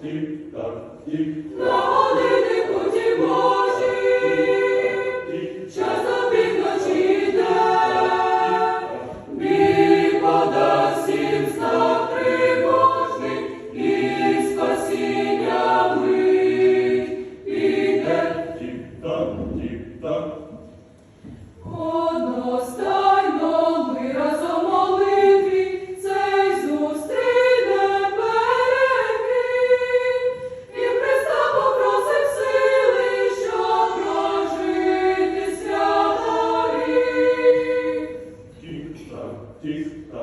Tip, tap, tip.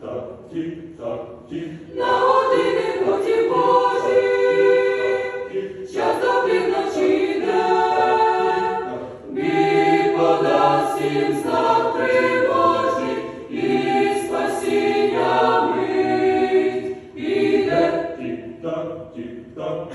так, тік, так, тік. На години потім Божі, час доби ночі не, мій подасть всім і спасіння мить іде. Так, тік, так.